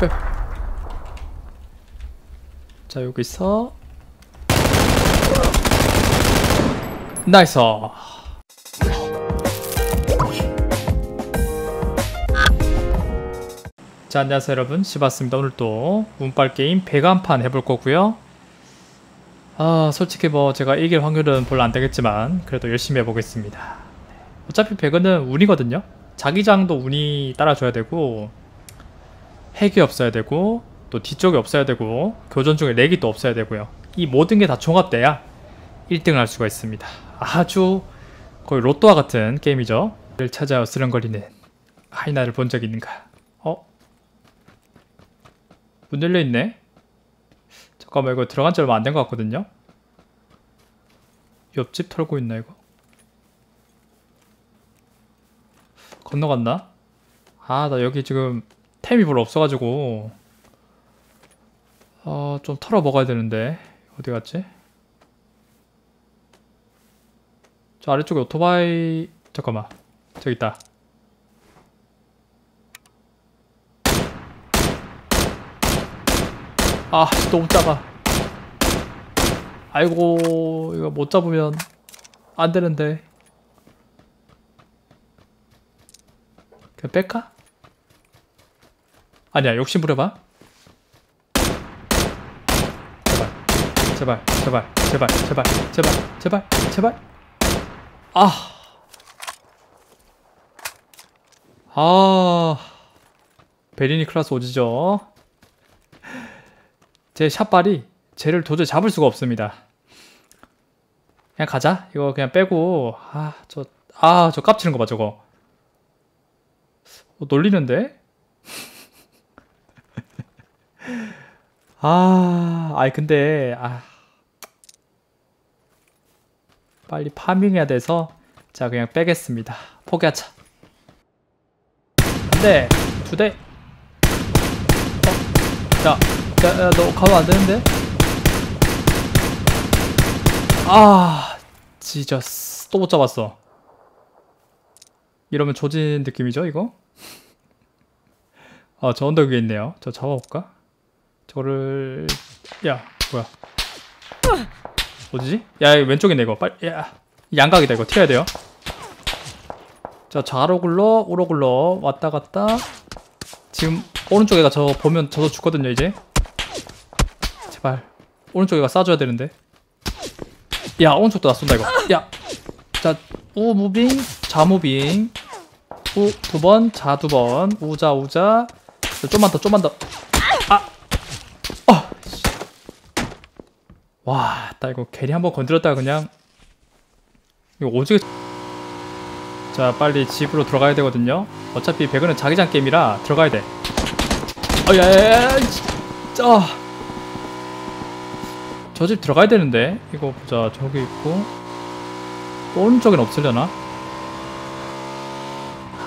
빼. 자, 여기서. 나이스. 자, 안녕하세요, 여러분. 시바스입니다. 오늘 또 운빨 게임 배간판 해볼 거고요. 아, 솔직히 뭐 제가 이길 확률은 별로 안 되겠지만 그래도 열심히 해보겠습니다. 어차피 배그는 운이거든요. 자기장도 운이 따라줘야 되고 핵이 없어야 되고 또 뒤쪽이 없어야 되고 교전 중에 렉이 또 없어야 되고요. 이 모든 게 다 종합돼야 1등을 할 수가 있습니다. 아주 거의 로또와 같은 게임이죠. 를 찾아 쓰렁거리는 하이나를 본 적 있는가? 어? 문 열려 있네. 잠깐만 이거 들어간 지 얼마 안 된 것 같거든요. 옆집 털고 있나 이거? 건너갔나? 아 나 여기 지금 템이 별로 없어가지고. 어 좀 털어 먹어야 되는데. 어디 갔지? 저 아래쪽에 오토바이 잠깐만. 저기 있다. 아 너무 작아 아이고 이거 못 잡으면 안 되는데. 그냥 뺄까? 아니야 욕심 부려봐 제발 제발 제발 제발 제발 제발 제발 아 아, 베리니 클라스 오지죠. 제 샷발이 쟤를 도저히 잡을 수가 없습니다. 그냥 가자. 이거 그냥 빼고 아, 저 아, 저 깝치는 거 봐, 저거. 어, 놀리는데? 아, 아이 근데 아 빨리 파밍해야 돼서 자 그냥 빼겠습니다. 포기하자. 한 대, 두 대. 어, 자, 야, 야, 너 가면 안 되는데? 아, 지저스. 또 못 잡았어. 이러면 조진 느낌이죠, 이거? 아, 저 언덕 위에 있네요. 저 잡아볼까? 저를, 야, 뭐야. 어디지? 야, 있네, 이거. 빨리, 야. 양각이다, 이거. 튀어야 돼요. 자, 좌로 굴러, 우로 굴러. 왔다 갔다. 지금, 오른쪽에가 저 보면 저도 죽거든요, 이제. 제발. 오른쪽에가 쏴줘야 되는데. 야, 오른쪽도 나 쏜다, 이거. 야. 자, 우 무빙, 좌 무빙. 우 두 번, 좌두 번. 우자, 우자. 자, 좀만 더, 좀만 더. 아! 어! 와, 나 이거 괜히 한번 건드렸다가 그냥 이거 오지게 자, 빨리 집으로 들어가야 되거든요. 어차피 배그는 자기장 게임이라 들어가야 돼. 어, 야, 야, 야, 진짜. 저 집 들어가야 되는데. 이거 보자. 저기 있고. 또 오른쪽엔 없으려나?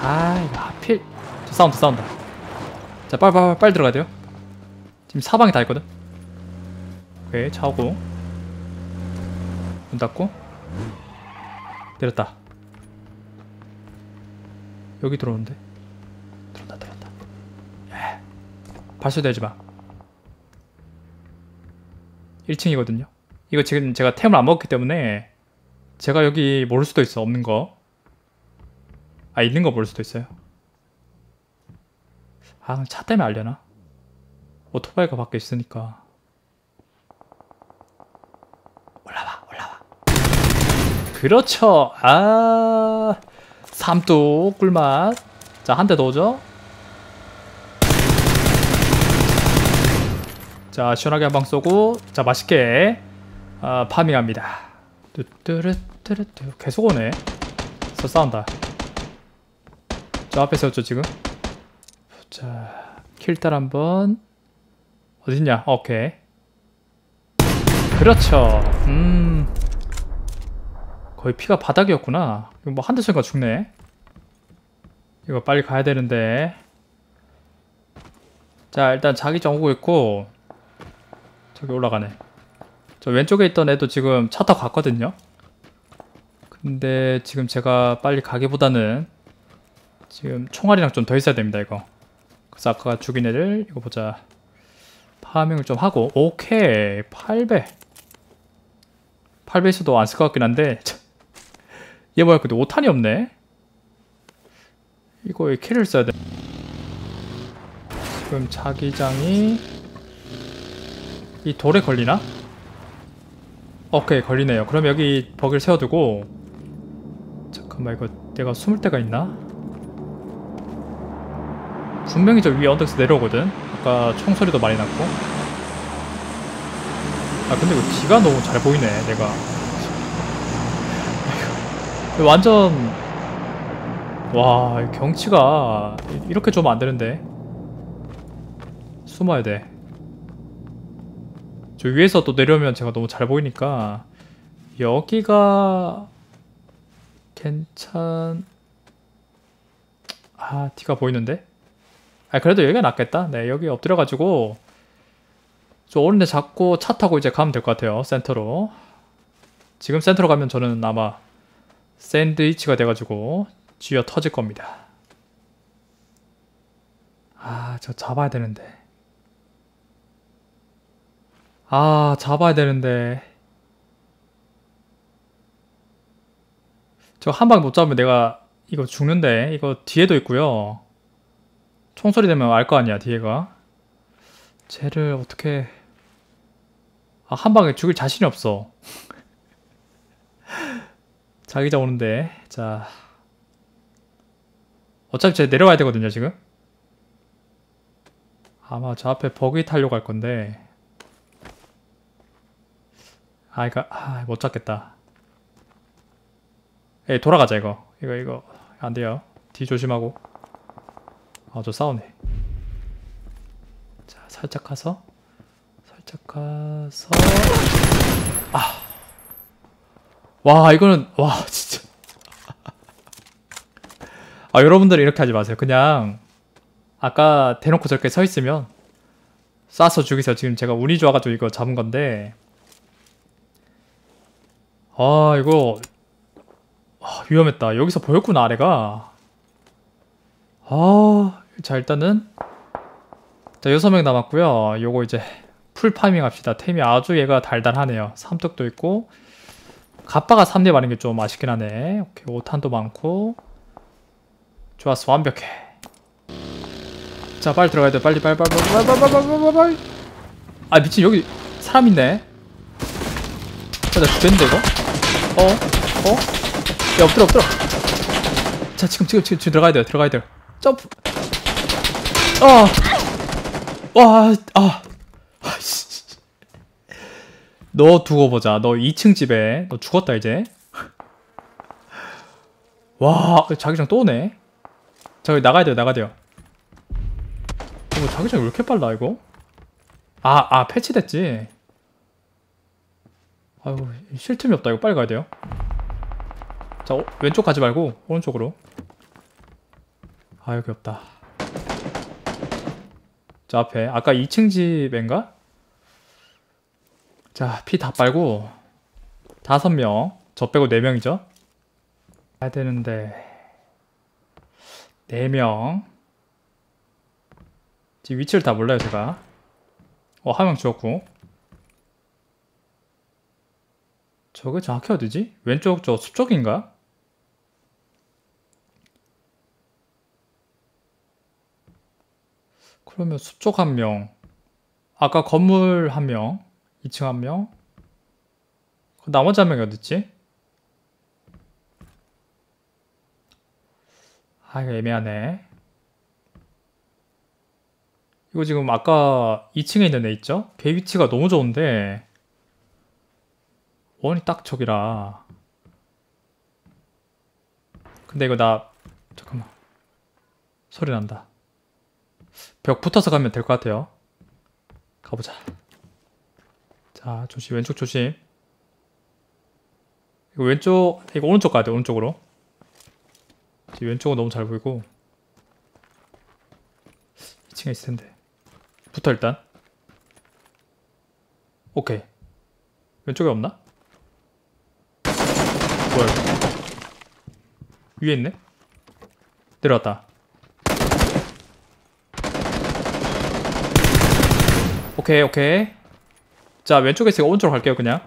아, 이거 하필. 저 싸운다, 싸운다. 자, 빨리, 빨리, 빨리 들어가야 돼요. 지금 사방에 다 있거든. 오케이, 차오고. 문 닫고. 내렸다. 여기 들어오는데. 들어온다, 들어온다. 예. 발소되지 마. 1층이거든요. 이거 지금 제가 템을 안 먹었기 때문에 제가 여기 모를 수도 있어, 없는 거. 아, 있는 거 모를 수도 있어요. 아, 차 때문에 알려나? 오토바이가 밖에 있으니까. 올라와, 올라와. 그렇죠. 아, 삼뚝 꿀맛. 자, 한 대 더 오죠? 자, 시원하게 한 방 쏘고, 자, 맛있게, 아, 파밍합니다. 뚜뚜르뚜르뚜. 계속 오네. 저 싸운다. 저 앞에 세웠죠, 지금? 자, 킬딸 한 번. 어딨냐? 오케이. 그렇죠. 음. 거의 피가 바닥이었구나. 뭐한대 쏘니까 죽네. 이거 빨리 가야 되는데. 자, 일단 자기장 오고 있고. 저기 올라가네. 저 왼쪽에 있던 애도 지금 차 타고 갔거든요. 근데 지금 제가 빨리 가기보다는 지금 총알이랑 좀 더 있어야 됩니다, 이거. 그래서 아까 죽인 애들 이거 보자 파밍을 좀 하고 오케이 8배 8배 있어도 안 쓸 것 같긴 한데 얘 뭐야 근데 5탄이 없네. 이거에 키를 써야 돼? 지금 자기장이 이 돌에 걸리나? 오케이 걸리네요. 그럼 여기 버기를 세워두고. 잠깐만 이거 내가 숨을 데가 있나? 분명히 저 위에 언덕에서 내려오거든. 아까 총소리도 많이 났고. 아 근데 이거 뒤가 너무 잘 보이네 내가 완전 와이 경치가 이렇게 좀 안되는데. 숨어야 돼. 저 위에서 또 내려오면 제가 너무 잘 보이니까 여기가 괜찮 아 뒤가 보이는데? 아 그래도 여기가 낫겠다. 네 여기 엎드려가지고 저 오른데 잡고 차 타고 이제 가면 될 것 같아요 센터로. 지금 센터로 가면 저는 아마 샌드위치가 돼가지고 쥐어 터질 겁니다. 아 저 잡아야 되는데. 아 잡아야 되는데. 저 한 방 못 잡으면 내가 이거 죽는데. 이거 뒤에도 있고요. 총소리 되면 알 거 아니야 뒤에가. 쟤를 어떻게. 아, 한 방에 죽일 자신이 없어 자기자 오는데. 자 어차피 쟤 내려와야 되거든요 지금. 아마 저 앞에 버기 타려고 할 건데. 아 이거 아, 못 잡겠다. 에 돌아가자 이거. 이거 이거. 안 돼요. 뒤 조심하고. 아 저 싸우네. 자 살짝 가서 살짝 가서. 아 와 이거는 와 진짜. 아 여러분들 이렇게 하지 마세요. 그냥 아까 대놓고 저렇게 서 있으면 쏴서 죽이세요. 지금 제가 운이 좋아가지고 이거 잡은 건데. 아 이거 아, 위험했다. 여기서 보였구나 아래가. 아자 일단은 자 6명 남았고요. 요거 이제 풀 파밍 합시다. 템이 아주 얘가 달달하네요. 삼뚝도 있고 갑바가 3대 많은 게 좀 아쉽긴 하네. 오케이, 5탄도 많고. 좋았어, 완벽해. 자, 빨리 들어가야 돼. 빨리, 빨리, 빨리, 빨리, 빨리, 빨리, 빨리, 빨리. 아, 미친, 여기 사람 있네. 야, 나 죽겠는데, 이거? 어? 어? 야, 엎드려, 엎드려. 자, 지금, 지금, 지금, 지금 들어가야 돼. 들어가야 돼. 점프. 아! 와, 아. 너 두고 보자. 너 2층 집에. 너 죽었다 이제. 와 자기장 또 오네. 저기 나가야 돼요 나가야 돼요. 이거 자기장 왜 이렇게 빨라 이거? 아 아 패치됐지? 아유 쉴 틈이 없다. 이거 빨리 가야 돼요. 자 오, 왼쪽 가지 말고 오른쪽으로. 아 여기 없다. 저 앞에. 아까 2층 집인가? 자 피 다 빨고 다섯 명 저 빼고 네 명이죠? 가야 되는데 네 명. 지금 위치를 다 몰라요 제가. 어 한 명 죽었고. 저게 정확히 어디지? 왼쪽 저 수쪽인가? 그러면 수쪽 한 명, 아까 건물 한 명, 2층 한 명, 그 나머지 한 명이 어딨지? 아 이거 애매하네. 이거 지금 아까 2층에 있는 애 있죠? 걔 위치가 너무 좋은데. 원이 딱 저기라. 근데 이거 나 잠깐만. 소리 난다. 벽 붙어서 가면 될 것 같아요. 가보자 자 조심 왼쪽 조심. 이거 왼쪽 이거 오른쪽 가야 돼 오른쪽으로. 왼쪽은 너무 잘 보이고. 2층에 있을 텐데. 붙어 일단. 오케이. 왼쪽에 없나? 뭐야 위에 있네? 내려왔다. 오케이 오케이 자 왼쪽에 있으니까 오른쪽으로 갈게요 그냥.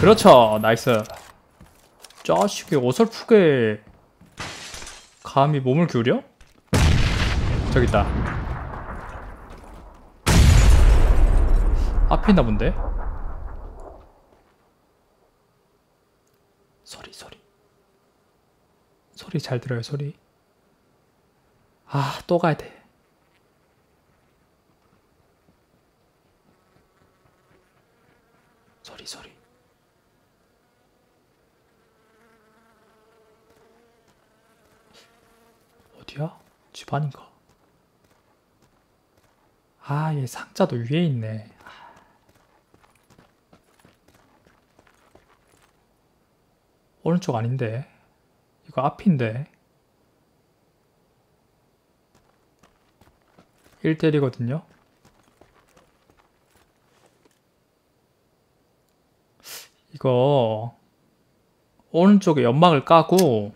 그렇죠. 나이스. 자식이 어설프게 감히 몸을 기울여? 저기 있다. 앞에 있나 본데? 소리 소리. 소리 잘 들어요 소리 아 또 가야 돼 소리 소리 어디야? 집 아닌가? 아, 얘 상자도 위에 있네. 오른쪽 아닌데. 이거 앞인데. 1대1이거든요. 이거 오른쪽에 연막을 까고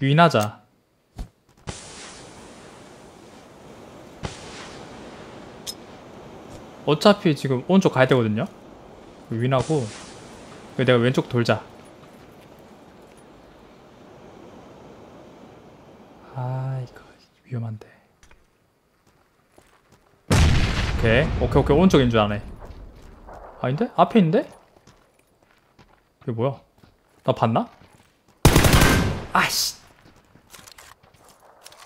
유인하자. 어차피 지금 오른쪽 가야 되거든요. 유인하고 내가 왼쪽 돌자. 아 이거 위험한데. 오케이 오케이 오케이 오른쪽인 줄 아네. 아닌데? 앞에 있는데? 이게 뭐야? 나 봤나? 아씨.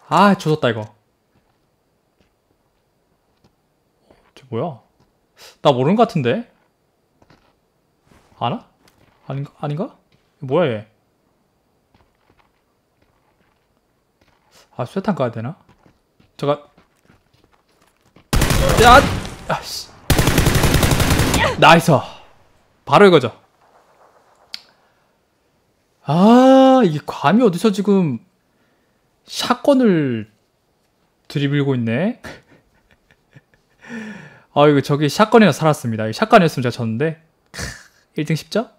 아, 조졌다 이거. 저 뭐야? 나 모르는 것 같은데? 아나? 아닌가? 아닌가? 뭐야 얘? 아, 수탄 가야 되나? 잠깐. 야! 아씨. 나이스. 바로 이거죠. 아, 이게 감이 어디서 지금 샷건을 들이밀고 있네. 아, 이거 저기 샷건이나 살았습니다. 샷건이었으면 제가 졌는데. 1등 10점?